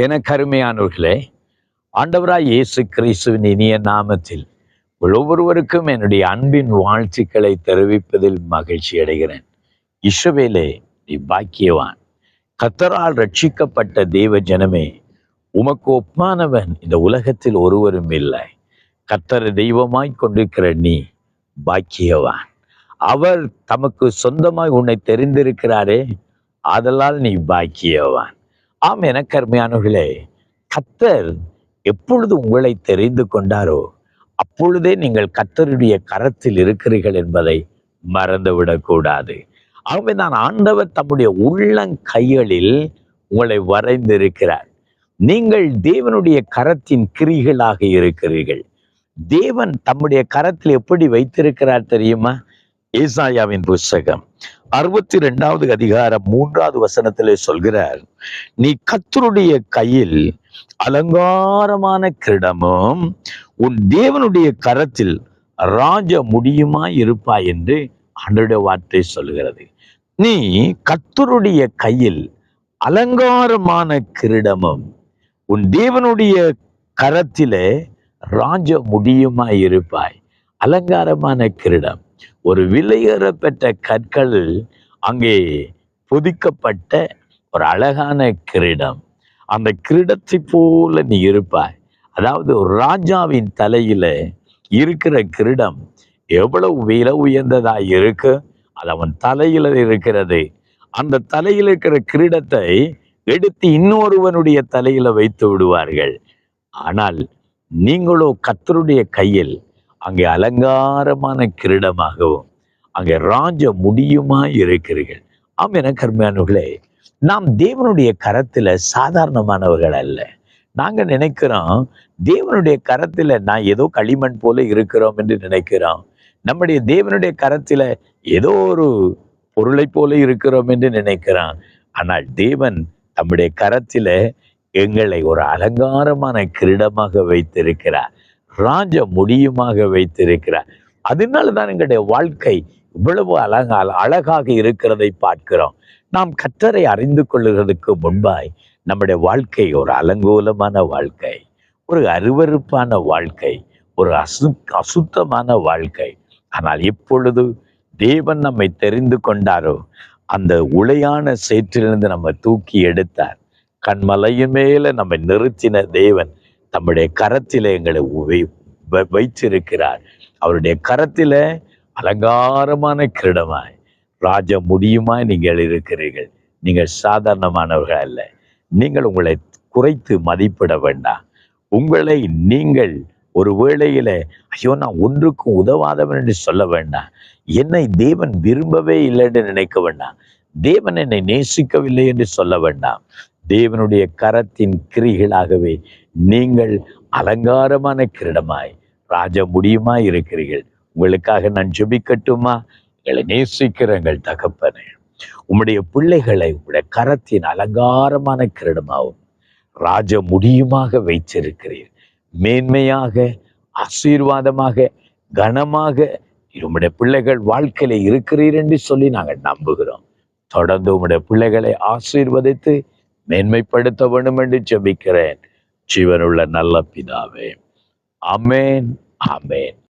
எனக்கு கருமையானவர்களே ஆண்டவராய் இயேசு கிறிஸ்துவின் இனிய நாமத்தில் ஒவ்வொருவருக்கும் என்னுடைய அன்பின் வாழ்த்துக்களை தெரிவிப்பதில் மகிழ்ச்சி அடைகிறேன். இஸ்ரவேலே நீ பாக்கியவான். கத்தரால் ரட்சிக்கப்பட்ட தெய்வ ஜனமே உமக்கு ஒப்பானவன் இந்த உலகத்தில் ஒருவரும் இல்லை. கத்தரை தெய்வமாய் கொண்டிருக்கிற நீ பாக்கியவான். அவர் தமக்கு சொந்தமாய் உன்னை தெரிந்திருக்கிறாரே அதலால் நீ பாக்கியவான். ஆம் என கருமையானவர்களே கத்தர் எப்பொழுது உங்களை தெரிந்து கொண்டாரோ அப்பொழுதே நீங்கள் கத்தருடைய கரத்தில் இருக்கிறீர்கள் என்பதை மறந்துவிடக்கூடாது. ஆகவே நான் ஆண்டவர் தம்முடைய உள்ளங்கைகளில் உங்களை வரைந்திருக்கிறார். நீங்கள் தேவனுடைய கரத்தின் கிரிகளாக இருக்கிறீர்கள். தேவன் தம்முடைய கரத்தில் எப்படி வைத்திருக்கிறார் தெரியுமா? ஏசாயாவின் புஸ்தகம். அறுபத்தி ரெண்டாவது அதிகாரம் மூன்றாவது வசனத்திலே சொல்கிறார் நீ கத்தருடைய கையில் அலங்காரமான கிரீடமும் உன் தேவனுடைய கரத்தில் ராஜ முடியுமா இருப்பாய் என்று அன்றைய வார்த்தை சொல்கிறது. நீ கத்தருடைய கையில் அலங்காரமான கிரீடமும் உன் தேவனுடைய கரத்திலே ராஜ முடியுமா இருப்பாய். அலங்காரமான கிரீடம் ஒரு விலையேற பெற்ற கற்கள் அங்கே பொதிக்கப்பட்ட ஒரு அழகான கிரீடம். அந்த கிரீடத்தை போல நீ இருப்பாய். அதாவது ஒரு ராஜாவின் தலையில இருக்கிற கிரீடம் எவ்வளவு விலை உயர்ந்ததா இருக்கு? அது அவன் தலையில இருக்கிறது. அந்த தலையில் இருக்கிற கிரீடத்தை எடுத்து இன்னொருவனுடைய தலையில வைத்து விடுவார்கள். ஆனால் நீங்களோ கத்தருடைய கையில் அங்கே அலங்காரமான கிரீடமாகவும் அங்கே ராஜ முடியுமா இருக்கிறீர்கள். ஆம் என கர்மையானவர்களே நாம் தேவனுடைய கரத்துல சாதாரணமானவர்கள் அல்ல. நாங்க நினைக்கிறோம் தேவனுடைய கரத்துல நான் ஏதோ களிமண் போல இருக்கிறோம் என்று நினைக்கிறோம். நம்முடைய தேவனுடைய கரத்துல ஏதோ ஒரு பொருளை போல இருக்கிறோம் என்று நினைக்கிறோம். ஆனால் தேவன் தம்முடைய கரத்துல எங்களை ஒரு அலங்காரமான கிரீடமாக வைத்திருக்கிறார். ராஜ முடியுமாக வைத்திருக்கிறார். அதனால தான் எங்களுடைய வாழ்க்கை இவ்வளவு அழகா அழகாக இருக்கிறதை பார்க்கிறோம். நாம் கற்றரை அறிந்து கொள்ளுகிறதுக்கு முன்பாய் நம்முடைய வாழ்க்கை ஒரு அலங்கோலமான வாழ்க்கை ஒரு அருவருப்பான வாழ்க்கை ஒரு அசு அசுத்தமான வாழ்க்கை. ஆனால் இப்பொழுது தேவன் நம்மை தெரிந்து கொண்டாரோ அந்த உளையான சேற்றிலிருந்து நம்ம தூக்கி எடுத்தார். கண்மலையின் மேல நம்மை நிறுத்தின தேவன் தம்முடைய கரத்தில் எங்களை வை- வைத்திருக்கிறார். அவருடைய கரத்தில அலங்காரமான கிரீடமாய் ராஜ முடியுமாய் நீங்கள் இருக்கிறீர்கள். நீங்கள் சாதாரணமானவர்கள் அல்ல. நீங்கள் உங்களை குறைத்து மதிப்பிட வேண்டாம். உங்களை நீங்கள் ஒரு வேளையில ஐயோ நான் ஒன்றுக்கும் உதவாதவன் என்று சொல்ல வேண்டாம். என்னை தேவன் விரும்பவே இல்லை என்று நினைக்க வேண்டாம். தேவன் என்னை நேசிக்கவில்லை என்று சொல்ல வேண்டாம். தேவனுடைய கரத்தின் கிரிகளாகவே நீங்கள் அலங்காரமான கிரீடமாய் ராஜ முடியுமாய் இருக்கிறீர்கள். உங்களுக்காக நான் ஜெபிக்கட்டுமா? எங்களை நேசிக்கிறங்கள் தகப்பனே உம்முடைய பிள்ளைகளை உங்களுடைய கரத்தின் அலங்காரமான கிரீடமாகவும் ராஜ முடியுமாக வைத்திருக்கிறீர். மேன்மையாக ஆசீர்வாதமாக கனமாக உம்முடைய பிள்ளைகள் வாழ்க்கையில இருக்கிறீர் என்று சொல்லி நாங்கள் நம்புகிறோம். தொடர்ந்து உம்முடைய பிள்ளைகளை ஆசீர்வதித்து மேன்மைப்படுத்த வேண்டும் என்று ஜெபிக்கிறேன். ஜீவனுள்ள நல்ல பிதாவே. அமேன் அமேன்